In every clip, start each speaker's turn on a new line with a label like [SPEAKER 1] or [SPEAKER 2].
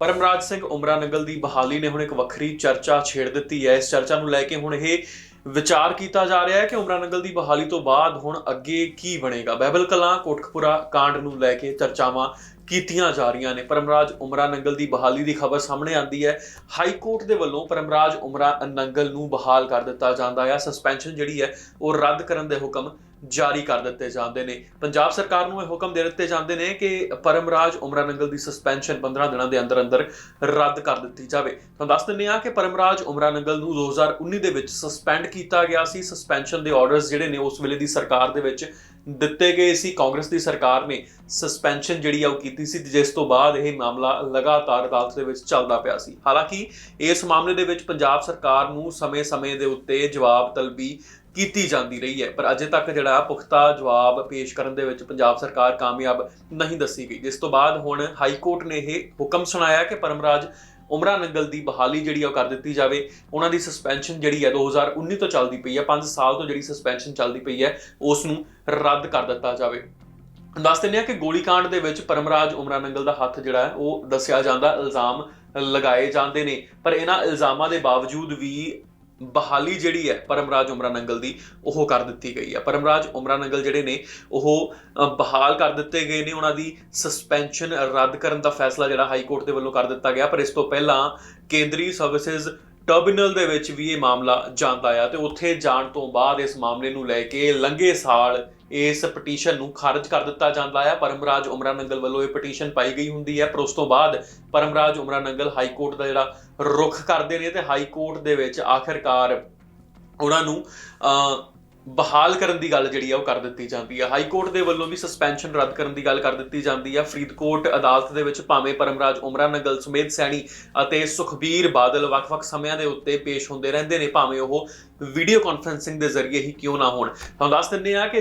[SPEAKER 1] ਪਰਮਰਾਜ ਸਿੰਘ ਉਮਰਾ ਨੰਗਲ ਦੀ ਬਹਾਲੀ ਨੇ ਹੁਣ ਇੱਕ ਵੱਖਰੀ ਚਰਚਾ ਛੇੜ ਦਿੱਤੀ ਹੈ। ਇਸ ਚਰਚਾ ਨੂੰ ਲੈ ਕੇ ਹੁਣ ਇਹ ਵਿਚਾਰ ਕੀਤਾ ਜਾ ਰਿਹਾ ਹੈ ਕਿ ਉਮਰਾ ਨੰਗਲ ਦੀ ਬਹਾਲੀ ਤੋਂ ਬਾਅਦ ਹੁਣ ਅੱਗੇ ਕੀ ਬਣੇਗਾ। ਬਹਿਬਲ ਕਲਾਂ, ਕੋਟਕਪੁਰਾ, ਕਾਂਡ ਨੂੰ ਲੈ ਕੇ ਚਰਚਾਵਾਂ ਕੀਤੀਆਂ ਜਾ ਰਹੀਆਂ ਨੇ। ਪਰਮਰਾਜ ਉਮਰਾ ਨੰਗਲ ਦੀ ਬਹਾਲੀ ਦੀ ਖਬਰ ਸਾਹਮਣੇ ਆਂਦੀ ਹੈ। ਹਾਈ ਕੋਰਟ ਦੇ ਵੱਲੋਂ ਪਰਮਰਾਜ ਉਮਰਾ ਨੰਗਲ ਨੂੰ ਬਹਾਲ ਕਰ ਦਿੱਤਾ ਜਾਂਦਾ ਹੈ। ਸਸਪੈਂਸ਼ਨ ਜਿਹੜੀ ਹੈ, ਉਹ ਰੱਦ ਕਰਨ ਦੇ ਹੁਕਮ ਜਾਰੀ ਕਰ ਦਿੱਤੇ ਜਾਂਦੇ ਨੇ। ਪੰਜਾਬ ਸਰਕਾਰ ਨੂੰ ਇਹ ਹੁਕਮ ਦੇ ਦਿੱਤੇ ਜਾਂਦੇ ਨੇ ਕਿ ਪਰਮਰਾਜ ਉਮਰਾਨੰਗਲ ਦੀ ਸਸਪੈਂਸ਼ਨ 15 ਦਿਨਾਂ ਦੇ ਅੰਦਰ ਅੰਦਰ ਰੱਦ ਕਰ ਦਿੱਤੀ ਜਾਵੇ। ਤੁਹਾਨੂੰ ਦੱਸ ਦਿੰਦੇ ਹਾਂ ਕਿ ਪਰਮਰਾਜ ਉਮਰਾ ਨੰਗਲ ਨੂੰ 2019 ਦੇ ਵਿੱਚ ਸਸਪੈਂਡ ਕੀਤਾ ਗਿਆ ਸੀ। ਸਸਪੈਂਸ਼ਨ ਦੇ ਆਰਡਰਸ ਜਿਹੜੇ ਨੇ ਉਸ ਵੇਲੇ ਦੀ ਸਰਕਾਰ ਦੇ ਵਿੱਚ ਦਿੱਤੇ ਗਏ ਸੀ। ਕਾਂਗਰਸ ਦੀ ਸਰਕਾਰ ਨੇ ਸਸਪੈਂਸ਼ਨ ਜਿਹੜੀ ਆ ਉਹ ਕੀਤੀ ਸੀ, ਜਿਸ ਤੋਂ ਬਾਅਦ ਇਹ ਮਾਮਲਾ ਲਗਾਤਾਰ ਅਦਾਲਤ ਦੇ ਵਿੱਚ ਚੱਲਦਾ ਪਿਆ ਸੀ। ਹਾਲਾਂਕਿ ਇਸ ਮਾਮਲੇ ਦੇ ਵਿੱਚ ਪੰਜਾਬ ਸਰਕਾਰ ਨੂੰ ਸਮੇਂ-ਸਮੇਂ ਦੇ ਉੱਤੇ ਜਵਾਬ ਤਲਬੀ ਕੀਤੀ ਜਾਂਦੀ ਰਹੀ ਹੈ, ਪਰ ਅਜੇ ਤੱਕ ਜਿਹੜਾ ਪੁਖਤਾ ਜਵਾਬ ਪੇਸ਼ ਕਰਨ ਦੇ ਵਿੱਚ ਪੰਜਾਬ ਸਰਕਾਰ ਕਾਮਯਾਬ ਨਹੀਂ ਦੱਸੀ ਗਈ। ਜਿਸ ਤੋਂ ਬਾਅਦ ਹੁਣ ਹਾਈ ਕੋਰਟ ਨੇ ਇਹ ਹੁਕਮ ਸੁਣਾਇਆ ਕਿ ਪਰਮਰਾਜ ਉਮਰਾ ਨੰਗਲ ਦੀ ਬਹਾਲੀ ਜਿਹੜੀ ਉਹ ਕਰ ਦਿੱਤੀ ਜਾਵੇ। ਉਹਨਾਂ ਦੀ ਸਸਪੈਂਸ਼ਨ ਜਿਹੜੀ ਹੈ 2019 ਤੋਂ ਚੱਲਦੀ ਪਈ ਹੈ 5 ਸਾਲ ਤੋਂ ਜਿਹੜੀ ਸਸਪੈਂਸ਼ਨ ਚੱਲਦੀ ਪਈ ਹੈ ਉਸ ਨੂੰ ਰੱਦ ਕਰ ਦਿੱਤਾ ਜਾਵੇ। ਦੱਸ ਦਿੰਦੇ ਆ ਕਿ ਗੋਲੀकांड ਦੇ ਵਿੱਚ ਪਰਮਰਾਜ ਉਮਰਾ ਨੰਗਲ ਦਾ ਹੱਥ ਜਿਹੜਾ ਹੈ, ਉਹ ਦੱਸਿਆ ਜਾਂਦਾ, ਇਲਜ਼ਾਮ ਲਗਾਏ ਜਾਂਦੇ ਨੇ। ਪਰ ਇਹਨਾਂ ਇਲਜ਼ਾਮਾਂ ਦੇ ਬਾਵਜੂਦ ਵੀ ਬਹਾਲੀ ਜਿਹੜੀ ਹੈ ਪਰਮਰਾਜ ਉਮਰਾ ਨੰਗਲ ਦੀ, ਉਹ ਕਰ ਦਿੱਤੀ ਗਈ ਹੈ। ਪਰਮਰਾਜ ਉਮਰਾ ਨੰਗਲ ਜਿਹੜੇ ਨੇ, ਉਹ ਬਹਾਲ ਕਰ ਦਿੱਤੇ ਗਏ ਨੇ ਉਹਨਾਂ ਦੀ ਸਸਪੈਂਸ਼ਨ ਰੱਦ ਕਰਨ ਦਾ ਫੈਸਲਾ ਜਿਹੜਾ ਹਾਈ ਕੋਰਟ ਦੇ ਵੱਲੋਂ ਕਰ ਦਿੱਤਾ ਗਿਆ। ਪਰ ਇਸ ਤੋਂ ਪਹਿਲਾਂ ਕੇਂਦਰੀ ਸਰਵਿਸਿਜ਼ ਟਰਮੀਨਲ ਦੇ ਵਿੱਚ ਵੀ ਇਹ ਮਾਮਲਾ ਜਾਂਦਾ ਆ ਤੇ ਉੱਥੇ ਜਾਣ ਤੋਂ ਬਾਅਦ ਇਸ ਮਾਮਲੇ ਨੂੰ ਲੈ ਕੇ ਲੰਘੇ ਸਾਲ ਇਸ ਪਟੀਸ਼ਨ ਨੂੰ ਖਾਰਜ ਕਰ ਦਿੱਤਾ ਜਾਂਦਾ ਹੈ ਪਰਮਰਾਜ ਉਮਰਾ ਨੰਗਲ ਵੱਲੋਂ ਇਹ ਪਟੀਸ਼ਨ ਪਾਈ ਗਈ ਹੁੰਦੀ ਹੈ। ਪਰ ਉਸ ਤੋਂ ਬਾਅਦ ਪਰਮਰਾਜ ਉਮਰਾ ਨੰਗਲ ਹਾਈ ਕੋਰਟ ਦਾ ਜਿਹੜਾ ਰੁਖ ਕਰਦੇ ਨੇ ਤੇ ਹਾਈ ਕੋਰਟ ਦੇ ਵਿੱਚ ਆਖਿਰਕਾਰ ਉਹਨਾਂ ਨੂੰ ਅ, ਬਹਾਲ ਕਰਨ ਦੀ ਗੱਲ ਜਿਹੜੀ ਆ ਉਹ ਕਰ ਦਿੱਤੀ ਜਾਂਦੀ ਹੈ ਹਾਈ ਕੋਰਟ ਦੇ ਵੱਲੋਂ ਵੀ ਸਸਪੈਂਸ਼ਨ ਰੱਦ ਕਰਨ ਦੀ ਗੱਲ ਕਰ ਦਿੱਤੀ ਜਾਂਦੀ ਹੈ ਫਰੀਦਕੋਟ ਅਦਾਲਤ ਦੇ ਵਿੱਚ ਭਾਵੇਂ ਪਰਮਰਾਜ ਉਮਰਾ, ਨੰਗਲ ਸੁਮੇਧ ਸੈਣੀ ਅਤੇ ਸੁਖਬੀਰ ਬਾਦਲ ਵੱਖ-ਵੱਖ ਸਮਿਆਂ ਦੇ ਉੱਤੇ ਪੇਸ਼ ਹੁੰਦੇ ਰਹਿੰਦੇ ਨੇ। ਭਾਵੇਂ ਉਹ ਵੀਡੀਓ ਕਾਨਫਰੈਂਸਿੰਗ ਦੇ ਜ਼ਰੀਏ ਹੀ ਕਿਉਂ ਨਾ ਹੋਣ। ਤੁਹਾਨੂੰ ਦੱਸ ਦਿੰਦੇ ਆ ਕਿ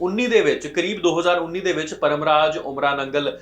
[SPEAKER 1] 2019 ਦੇ ਵਿੱਚ, ਕਰੀਬ 2019 ਦੇ ਵਿੱਚ ਪਰਮਰਾਜ ਉਮਰਾ ਨੰਗਲ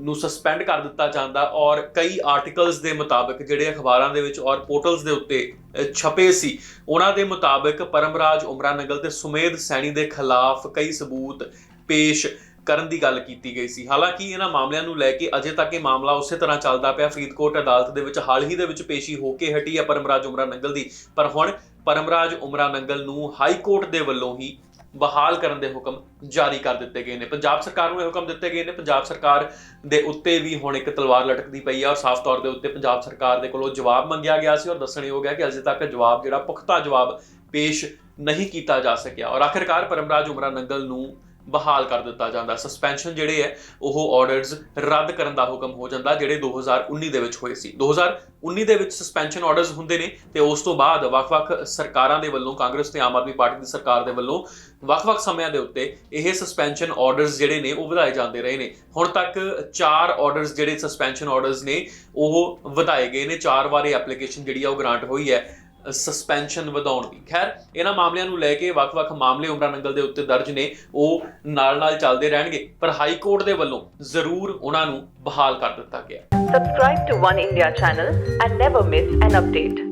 [SPEAKER 1] ਨੂੰ ਸਸਪੈਂਡ ਕਰ ਦਿੱਤਾ ਜਾਂਦਾ ਔਰ ਕਈ ਆਰਟੀਕਲਸ ਦੇ ਮੁਤਾਬਕ ਜਿਹੜੇ ਅਖਬਾਰਾਂ ਦੇ ਵਿੱਚ ਔਰ ਪੋਰਟਲਸ ਦੇ ਉੱਤੇ ਛਪੇ ਸੀ, ਉਹਨਾਂ ਦੇ ਮੁਤਾਬਕ ਪਰਮਰਾਜ ਉਮਰਾ ਨੰਗਲ ਤੇ ਸੁਮੇਧ ਸੈਣੀ ਦੇ ਖਿਲਾਫ ਕਈ ਸਬੂਤ ਪੇਸ਼ ਕਰਨ ਦੀ ਗੱਲ ਕੀਤੀ ਗਈ ਸੀ। ਹਾਲਾਂਕਿ ਇਹਨਾਂ ਮਾਮਲਿਆਂ ਨੂੰ ਲੈ ਕੇ ਅਜੇ ਤੱਕ ਇਹ ਮਾਮਲਾ ਉਸੇ ਤਰ੍ਹਾਂ ਚੱਲਦਾ ਪਿਆ। ਫਰੀਦਕੋਟ ਅਦਾਲਤ ਦੇ ਵਿੱਚ ਹਾਲ ਹੀ ਦੇ ਵਿੱਚ ਪੇਸ਼ੀ ਹੋ ਕੇ ਹਟੀ ਹੈ ਪਰਮਰਾਜ ਉਮਰਾ ਨੰਗਲ ਦੀ। ਪਰ ਹੁਣ ਪਰਮਰਾਜ ਉਮਰਾ ਨੰਗਲ ਨੂੰ ਹਾਈ ਕੋਰਟ ਦੇ ਵੱਲੋਂ ਹੀ ਬਹਾਲ ਕਰਨ ਦੇ ਹੁਕਮ ਜਾਰੀ ਕਰ ਦਿੱਤੇ ਗਏ ਨੇ। ਪੰਜਾਬ ਸਰਕਾਰ ਨੂੰ ਇਹ ਹੁਕਮ ਦਿੱਤੇ ਗਏ ਨੇ। ਪੰਜਾਬ ਸਰਕਾਰ ਦੇ ਉੱਤੇ ਵੀ ਹੁਣ ਇੱਕ ਤਲਵਾਰ ਲਟਕਦੀ ਪਈ ਹੈ ਔਰ ਸਾਫ਼ ਤੌਰ ਦੇ ਉੱਤੇ ਪੰਜਾਬ ਸਰਕਾਰ ਦੇ ਕੋਲੋਂ ਜਵਾਬ ਮੰਗਿਆ ਗਿਆ ਸੀ ਔਰ ਦੱਸਣਯੋਗ ਹੈ ਕਿ ਅਜੇ ਤੱਕ ਜਵਾਬ ਜਿਹੜਾ ਪੁਖਤਾ ਜਵਾਬ ਪੇਸ਼ ਨਹੀਂ ਕੀਤਾ ਜਾ ਸਕਿਆ। ਔਰ ਆਖਿਰਕਾਰ ਪਰਮਰਾਜ ਉਮਰਾ ਨੰਗਲ ਨੂੰ ਬਹਾਲ ਕਰ ਦਿੱਤਾ ਜਾਂਦਾ। ਸਸਪੈਂਸ਼ਨ ਜਿਹੜੇ ਹੈ, ਉਹ ਆਰਡਰਸ ਰੱਦ ਕਰਨ ਦਾ ਹੁਕਮ ਹੋ ਜਾਂਦਾ, ਜਿਹੜੇ 2019 ਦੇ ਵਿੱਚ ਹੋਏ ਸੀ। 2019 ਦੇ ਵਿੱਚ ਸਸਪੈਂਸ਼ਨ ਆਰਡਰਸ ਹੁੰਦੇ ਨੇ ਤੇ ਉਸ ਤੋਂ ਬਾਅਦ ਵੱਖ-ਵੱਖ ਸਰਕਾਰਾਂ ਦੇ ਵੱਲੋਂ, ਕਾਂਗਰਸ ਤੇ ਆਮ ਆਦਮੀ ਪਾਰਟੀ ਦੀ ਸਰਕਾਰ ਦੇ ਵੱਲੋਂ ਵੱਖ-ਵੱਖ ਸਮਿਆਂ ਦੇ ਉੱਤੇ ਇਹ ਸਸਪੈਂਸ਼ਨ ਆਰਡਰਸ ਜਿਹੜੇ ਨੇ, ਉਹ ਵਧਾਏ ਜਾਂਦੇ ਰਹੇ ਨੇ। ਹੁਣ ਤੱਕ ਚਾਰ ਆਰਡਰਸ ਜਿਹੜੇ ਸਸਪੈਂਸ਼ਨ ਆਰਡਰਸ ਨੇ, ਉਹ ਵਧਾਏ ਗਏ ਨੇ। ਚਾਰ ਵਾਰੇ ਐਪਲੀਕੇਸ਼ਨ ਜਿਹੜੀ ਆ, ਉਹ ਗ੍ਰਾਂਟ ਹੋਈ ਹੈ। ਸਸਪੈਂਸ਼ਨ ਵਧਾਉਣ ਦੀ। ਖੈਰ, ਇਹਨਾਂ ਮਾਮਲਿਆਂ ਨੂੰ ਲੈ ਕੇ ਵੱਖ-ਵੱਖ ਮਾਮਲੇ ਉਮਰਾ ਨੰਗਲ ਦੇ ਉੱਤੇ ਦਰਜ ਨੇ। ਉਹ ਨਾਲ-ਨਾਲ ਚੱਲਦੇ ਰਹਿਣਗੇ, ਪਰ ਹਾਈ ਕੋਰਟ ਦੇ ਵੱਲੋਂ ਜ਼ਰੂਰ ਉਹਨਾਂ ਨੂੰ ਬਹਾਲ ਕਰ ਦਿੱਤਾ ਗਿਆ।
[SPEAKER 2] Subscribe to One India channel and never miss an update.